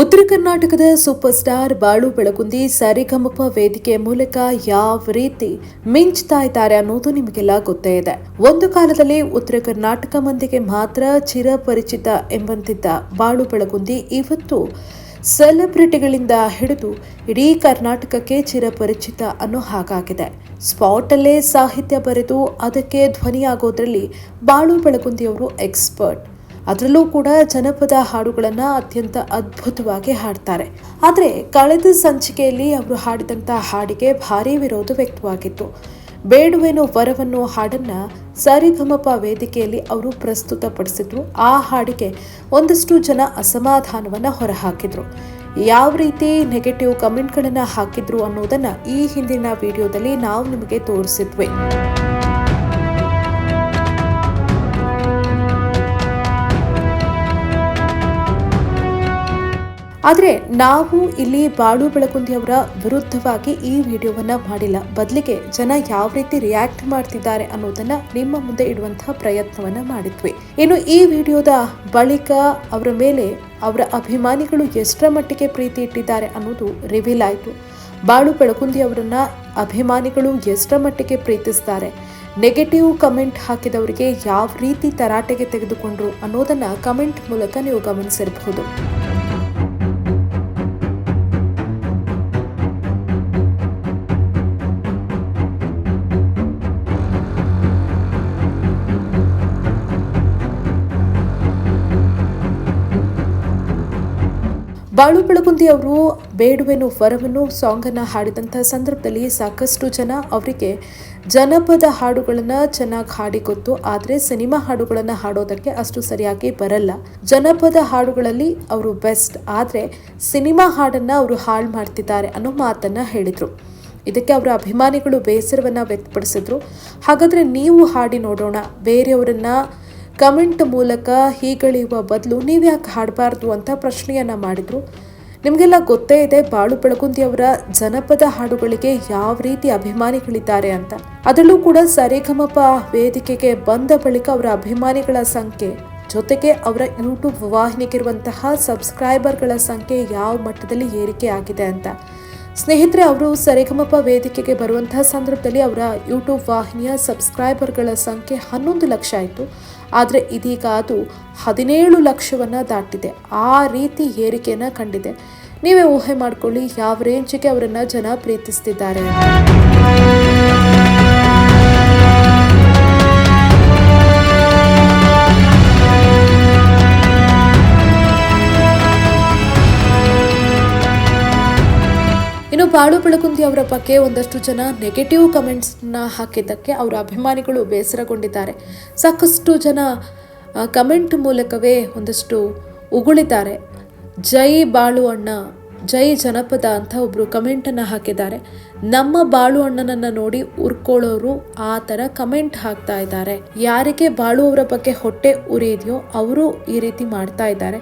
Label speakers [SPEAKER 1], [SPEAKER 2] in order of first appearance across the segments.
[SPEAKER 1] ಉತ್ತರ ಕರ್ನಾಟಕದ super star ಬಾಳು ಬೆಳಗುಂದಿ ಸರಿಗಮಪ ವೇದಿಕೆ ಮೂಲಕ ಯಾವ ರೀತಿ ಮಿಂಚ್ತಾ ಇದ್ದಾರೆ ಅನ್ನೋದು ನಿಮಗೆಲ್ಲ ಗೊತ್ತೇ ಇದೆ. ಒಂದು ಕಾಲದಲ್ಲಿ ಉತ್ತರ ಕರ್ನಾಟಕ ಮಂದಿಗೆ ಮಾತ್ರ ಚಿರಪರಿಚಿತ ಎಂಬಂತಿದ್ದ ಬಾಳು ಬೆಳಗುಂದಿ ಇವತ್ತು ಸೆಲೆಬ್ರಿಟಿಗಳಿಂದ ಹಿಡಿದು ಇಡೀ ಕರ್ನಾಟಕಕ್ಕೆ ಚಿರಪರಿಚಿತ ಅನ್ನೋ ಹಾಗಾಗಿದೆ. ಸ್ಪಾಟಲ್ಲೇ ಸಾಹಿತ್ಯ ಬರೆದು ಅದಕ್ಕೆ ಧ್ವನಿಯಾಗೋದ್ರಲ್ಲಿ ಬಾಳು ಬೆಳಗುಂದಿಯವರು ಎಕ್ಸ್ಪರ್ಟ್. ಅದರಲ್ಲೂ ಕೂಡ ಜನಪದ ಹಾಡುಗಳನ್ನು ಅತ್ಯಂತ ಅದ್ಭುತವಾಗಿ ಹಾಡ್ತಾರೆ. ಆದರೆ ಕಳೆದ ಸಂಚಿಕೆಯಲ್ಲಿ ಅವರು ಹಾಡಿದಂಥ ಹಾಡಿಗೆ ಭಾರಿ ವಿರೋಧ ವ್ಯಕ್ತವಾಗಿತ್ತು. ಬೇಡುವೆನು ವರವನ್ನು ಹಾಡನ್ನ ಸರಿಗಮಪ ವೇದಿಕೆಯಲ್ಲಿ ಅವರು ಪ್ರಸ್ತುತಪಡಿಸಿದ್ರು. ಆ ಹಾಡಿಗೆ ಒಂದಷ್ಟು ಜನ ಅಸಮಾಧಾನವನ್ನ ಹೊರಹಾಕಿದ್ರು. ಯಾವ ರೀತಿ ನೆಗೆಟಿವ್ ಕಮೆಂಟ್ಗಳನ್ನು ಹಾಕಿದ್ರು ಅನ್ನೋದನ್ನ ಈ ಹಿಂದಿನ ವಿಡಿಯೋದಲ್ಲಿ ನಾವು ನಿಮಗೆ ತೋರಿಸಿದ್ವಿ. ಆದರೆ ನಾವು ಇಲ್ಲಿ ಬಾಳು ಬೆಳಕುಂದಿಯವರ ವಿರುದ್ಧವಾಗಿ ಈ ವಿಡಿಯೋವನ್ನು ಮಾಡಿಲ್ಲ. ಬದಲಿಗೆ ಜನ ಯಾವ ರೀತಿ ರಿಯಾಕ್ಟ್ ಮಾಡ್ತಿದ್ದಾರೆ ಅನ್ನೋದನ್ನು ನಿಮ್ಮ ಮುಂದೆ ಇಡುವಂತಹ ಪ್ರಯತ್ನವನ್ನು ಮಾಡಿದ್ವಿ. ಇನ್ನು ಈ ವಿಡಿಯೋದ ಬಳಿಕ ಅವರ ಮೇಲೆ ಅವರ ಅಭಿಮಾನಿಗಳು ಎಷ್ಟರ ಮಟ್ಟಿಗೆ ಪ್ರೀತಿ ಇಟ್ಟಿದ್ದಾರೆ ಅನ್ನೋದು ರಿವೀಲ್ ಆಯಿತು. ಬಾಳು ಬೆಳಕುಂದಿ ಅವರನ್ನ ಅಭಿಮಾನಿಗಳು ಎಷ್ಟರ ಮಟ್ಟಿಗೆ ಪ್ರೀತಿಸ್ತಾರೆ ನೆಗೆಟಿವ್ ಕಮೆಂಟ್ ಹಾಕಿದವರಿಗೆ ಯಾವ ರೀತಿ ತರಾಟೆಗೆ ತೆಗೆದುಕೊಂಡ್ರು ಅನ್ನೋದನ್ನ ಕಮೆಂಟ್ ಮೂಲಕ ನೀವು ಗಮನಿಸಿರಬಹುದು. ಬಾಳು ಬೆಳಗುಂದಿ ಅವರು ಬೇಡುವೆನು ವರವನ್ನು ಸಾಂಗನ್ನು ಹಾಡಿದಂಥ ಸಂದರ್ಭದಲ್ಲಿ ಸಾಕಷ್ಟು ಜನ ಅವರಿಗೆ ಜನಪದ ಹಾಡುಗಳನ್ನು ಚೆನ್ನಾಗಿ ಹಾಡಿ ಗೊತ್ತು ಆದರೆ ಸಿನಿಮಾ ಹಾಡುಗಳನ್ನು ಹಾಡೋದಕ್ಕೆ ಅಷ್ಟು ಸರಿಯಾಗಿ ಬರಲ್ಲ. ಜನಪದ ಹಾಡುಗಳಲ್ಲಿ ಅವರು ಬೆಸ್ಟ್, ಆದರೆ ಸಿನಿಮಾ ಹಾಡನ್ನು ಅವರು ಹಾಳು ಮಾಡ್ತಿದ್ದಾರೆ ಅನ್ನೋ ಮಾತನ್ನು ಹೇಳಿದರು. ಇದಕ್ಕೆ ಅವರ ಅಭಿಮಾನಿಗಳು ಬೇಸರವನ್ನು ವ್ಯಕ್ತಪಡಿಸಿದ್ರು. ಹಾಗಾದರೆ ನೀವು ಹಾಡಿ ನೋಡೋಣ, ಬೇರೆಯವರನ್ನ ಕಮೆಂಟ್ ಮೂಲಕ ಹೀಗಳಿಯುವ ಬದಲು ನೀವು ಯಾಕೆ ಹಾಡಬಾರ್ದು ಅಂತ ಪ್ರಶ್ನೆಯನ್ನು ಮಾಡಿದರು. ನಿಮಗೆಲ್ಲ ಗೊತ್ತೇ ಇದೆ, ಬಾಳು ಬೆಳಗುಂದಿಯವರ ಜನಪದ ಹಾಡುಗಳಿಗೆ ಯಾವ ರೀತಿ ಅಭಿಮಾನಿಗಳಿದ್ದಾರೆ ಅಂತ. ಅದರಲ್ಲೂ ಕೂಡ ಸರಿಗಮಪ ವೇದಿಕೆಗೆ ಬಂದ ಬಳಿಕ ಅವರ ಅಭಿಮಾನಿಗಳ ಸಂಖ್ಯೆ, ಜೊತೆಗೆ ಅವರ ಯೂಟ್ಯೂಬ್ ವಾಹಿನಿಗಿರುವಂತಹ ಸಬ್ಸ್ಕ್ರೈಬರ್ಗಳ ಸಂಖ್ಯೆ ಯಾವ ಮಟ್ಟದಲ್ಲಿ ಏರಿಕೆ ಆಗಿದೆ ಅಂತ. ಸ್ನೇಹಿತರೆ, ಅವರು ಸರಿಗಮಪ ವೇದಿಕೆಗೆ ಬರುವಂತಹ ಸಂದರ್ಭದಲ್ಲಿ ಅವರ ಯೂಟ್ಯೂಬ್ ವಾಹಿನಿಯ ಸಬ್ಸ್ಕ್ರೈಬರ್ಗಳ ಸಂಖ್ಯೆ ಹನ್ನೊಂದು ಲಕ್ಷ ಆಯಿತು. ಆದರೆ ಇದೀಗ ಅದು ಹದಿನೇಳು ಲಕ್ಷವನ್ನು ದಾಟಿದೆ. ಆ ರೀತಿ ಏರಿಕೆಯನ್ನು ಕಂಡಿದೆ. ನೀವೇ ಊಹೆ ಮಾಡಿಕೊಳ್ಳಿ, ಯಾವ ರೇಂಜಿಗೆ ಅವರನ್ನು ಜನ ಪ್ರೀತಿಸ್ತಿದ್ದಾರೆ ಬಾಳು ಬೆಳಕುಂದಿ ಅವರ ಬಗ್ಗೆ ಒಂದಷ್ಟು ಜನ ನೆಗೆಟಿವ್ ಕಮೆಂಟ್ಸ್ನ ಹಾಕಿದ್ದಕ್ಕೆ ಅವರ ಅಭಿಮಾನಿಗಳು ಬೇಸರಗೊಂಡಿದ್ದಾರೆ. ಸಾಕಷ್ಟು ಜನ ಕಮೆಂಟ್ ಮೂಲಕವೇ ಒಂದಷ್ಟು ಉಗುಳಿದ್ದಾರೆ. ಜೈ ಬಾಳು ಅಣ್ಣ, ಜೈ ಜನಪದ ಅಂತ ಒಬ್ಬರು ಕಮೆಂಟನ್ನು ಹಾಕಿದ್ದಾರೆ. ನಮ್ಮ ಬಾಳು ಅಣ್ಣನನ್ನು ನೋಡಿ ಉರ್ಕೊಳ್ಳೋರು ಆ ಥರ ಕಮೆಂಟ್ ಹಾಕ್ತಾ ಇದ್ದಾರೆ. ಯಾರಿಗೆ ಬಾಳು ಅವರ ಬಗ್ಗೆ ಹೊಟ್ಟೆ ಉರಿಯಿದೆಯೋ ಅವರು ಈ ರೀತಿ ಮಾಡ್ತಾ ಇದ್ದಾರೆ.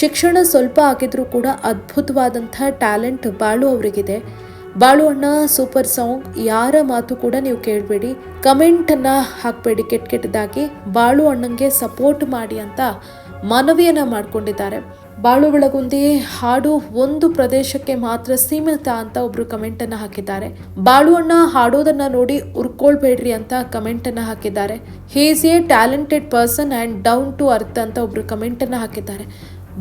[SPEAKER 1] ಶಿಕ್ಷಣ ಸ್ವಲ್ಪ ಆಗಿದ್ರೂ ಕೂಡ ಅದ್ಭುತವಾದಂಥ ಟ್ಯಾಲೆಂಟ್ ಬಾಳು ಅವರಿಗಿದೆ. ಬಾಳು ಅಣ್ಣ, ಸೂಪರ್ ಸಾಂಗ್, ಯಾರ ಮಾತು ಕೂಡ ನೀವು ಕೇಳಬೇಡಿ. ಕಮೆಂಟನ್ನು ಹಾಕಬೇಡಿ ಕೆಟ್ಟ ಕೆಟ್ಟದಾಗಿ. ಬಾಳು ಅಣ್ಣಂಗೆ ಸಪೋರ್ಟ್ ಮಾಡಿ ಅಂತ ಮನವಿಯನ್ನು ಮಾಡಿಕೊಂಡಿದ್ದಾರೆ. ಬಾಳು ಬೆಳಗುಂದಿ ಹಾಡು ಒಂದು ಪ್ರದೇಶಕ್ಕೆ ಮಾತ್ರ ಸೀಮಿತ ಅಂತ ಒಬ್ರು ಕಮೆಂಟ್ ಅನ್ನ ಹಾಕಿದ್ದಾರೆ. ಬಾಳು ಅಣ್ಣ ಹಾಡೋದನ್ನ ನೋಡಿ ಉರ್ಕೊಳ್ಬೇಡ್ರಿ ಅಂತ ಕಮೆಂಟ್ ಅನ್ನ ಹಾಕಿದ್ದಾರೆ. He's a talented person and down to earth ಅಂತ ಒಬ್ರು ಕಮೆಂಟ್ ಅನ್ನ ಹಾಕಿದ್ದಾರೆ.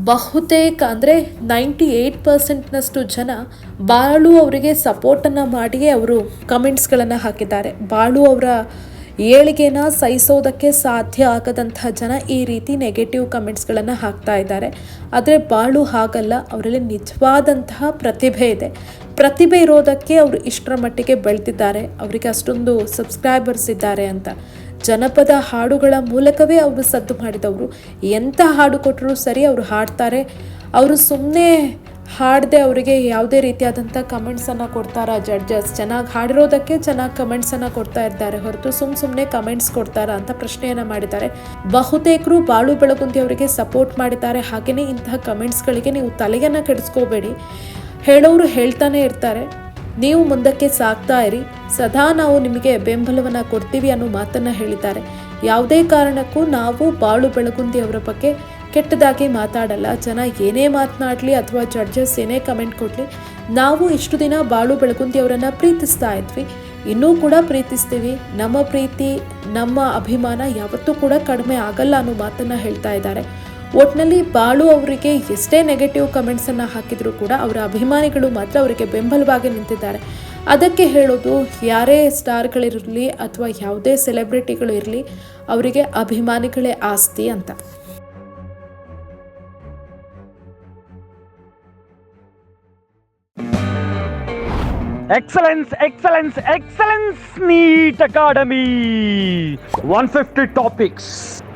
[SPEAKER 1] ಬಹುತೇಕ, ಅಂದರೆ ನೈಂಟಿ ಏಯ್ಟ್ ಪರ್ಸೆಂಟ್ನಷ್ಟು ಜನ ಬಾಳು ಅವರಿಗೆ ಸಪೋರ್ಟನ್ನು ಮಾಡಿಯೇ ಅವರು ಕಮೆಂಟ್ಸ್ಗಳನ್ನು ಹಾಕಿದ್ದಾರೆ. ಬಾಳು ಅವರ ಏಳಿಗೆನ ಸಹಿಸೋದಕ್ಕೆ ಸಾಧ್ಯ ಆಗದಂಥ ಜನ ಈ ರೀತಿ ನೆಗೆಟಿವ್ ಕಮೆಂಟ್ಸ್ಗಳನ್ನು ಹಾಕ್ತಾ ಇದ್ದಾರೆ. ಆದರೆ ಬಾಳು ಹಾಗಲ್ಲ, ಅವರಲ್ಲಿ ನಿಜವಾದಂತಹ ಪ್ರತಿಭೆ ಇದೆ. ಪ್ರತಿಭೆ ಇರೋದಕ್ಕೆ ಅವರು ಇಷ್ಟರ ಮಟ್ಟಿಗೆ ಬೆಳೆದಿದ್ದಾರೆ. ಅವರಿಗೆ ಅಷ್ಟೊಂದು ಸಬ್ಸ್ಕ್ರೈಬರ್ಸ್ ಇದ್ದಾರೆ ಅಂತ. ಜನಪದ ಹಾಡುಗಳ ಮೂಲಕವೇ ಅವರು ಸದ್ದು ಮಾಡಿದವರು. ಎಂಥ ಹಾಡು ಕೊಟ್ಟರು ಸರಿ ಅವರು ಹಾಡ್ತಾರೆ. ಅವರು ಸುಮ್ಮನೆ ಹಾಡದೆ ಅವರಿಗೆ ಯಾವುದೇ ರೀತಿಯಾದಂಥ ಕಮೆಂಟ್ಸನ್ನು ಕೊಡ್ತಾರಾ ಜಡ್ಜಸ್ ಚೆನ್ನಾಗಿ ಹಾಡಿರೋದಕ್ಕೆ ಚೆನ್ನಾಗಿ ಕಮೆಂಟ್ಸನ್ನು ಕೊಡ್ತಾ ಇದ್ದಾರೆ ಹೊರತು ಸುಮ್ಮ ಸುಮ್ಮನೆ ಕಮೆಂಟ್ಸ್ ಕೊಡ್ತಾರಾ ಅಂತ ಪ್ರಶ್ನೆಯನ್ನು ಮಾಡಿದ್ದಾರೆ. ಬಹುತೇಕರು ಬಾಳು ಬೆಳಗುಂದಿ ಅವರಿಗೆ ಸಪೋರ್ಟ್ ಮಾಡಿದ್ದಾರೆ. ಹಾಗೆಯೇ ಇಂತಹ ಕಮೆಂಟ್ಸ್ಗಳಿಗೆ ನೀವು ತಲೆಯನ್ನು ಕೆಡಿಸ್ಕೋಬೇಡಿ. ಹೇಳೋರು ಹೇಳ್ತಾನೆ ಇರ್ತಾರೆ. ನೀವು ಮುಂದಕ್ಕೆ ಸಾಗ್ತಾ ಇರಿ. ಸದಾ ನಾವು ನಿಮಗೆ ಬೆಂಬಲವನ್ನು ಕೊಡ್ತೀವಿ ಅನ್ನೋ ಮಾತನ್ನು ಹೇಳಿದ್ದಾರೆ. ಯಾವುದೇ ಕಾರಣಕ್ಕೂ ನಾವು ಬಾಳು ಬೆಳಗುಂದಿ ಅವರ ಬಗ್ಗೆ ಕೆಟ್ಟದಾಗಿ ಮಾತಾಡಲ್ಲ. ಜನ ಏನೇ ಮಾತನಾಡಲಿ ಅಥವಾ ಜಡ್ಜಸ್ ಏನೇ ಕಮೆಂಟ್ ಕೊಡಲಿ, ನಾವು ಇಷ್ಟು ದಿನ ಬಾಳು ಬೆಳಗುಂದಿ ಅವರನ್ನು ಪ್ರೀತಿಸ್ತಾ ಇದ್ವಿ. ಇನ್ನೂ ಕೂಡ ಪ್ರೀತಿಸ್ತೀವಿ. ನಮ್ಮ ಪ್ರೀತಿ, ನಮ್ಮ ಅಭಿಮಾನ ಯಾವತ್ತೂ ಕೂಡ ಕಡಿಮೆ ಆಗಲ್ಲ ಅನ್ನೋ ಮಾತನ್ನು ಹೇಳ್ತಾ ಇದ್ದಾರೆ. ಒಟ್ನಲ್ಲಿ ಬಾಳು ಅವರಿಗೆ ಎಷ್ಟೇ ನೆಗೆಟಿವ್ ಕಮೆಂಟ್ಸನ್ನು ಹಾಕಿದರೂ ಕೂಡ ಅವರ ಅಭಿಮಾನಿಗಳು ಮಾತ್ರ ಅವರಿಗೆ ಬೆಂಬಲವಾಗಿ ನಿಂತಿದ್ದಾರೆ. ಅದಕ್ಕೆ ಹೇಳೋದು ಯಾರೇ ಸ್ಟಾರ್ಗಳಿರಲಿ ಅಥವಾ ಯಾವುದೇ ಸೆಲೆಬ್ರಿಟಿಗಳು ಇರಲಿ ಅವರಿಗೆ ಅಭಿಮಾನಿಗಳೇ ಆಸ್ತಿ ಅಂತ.
[SPEAKER 2] Excellence, excellence, excellence, NEET Academy. 150 topics,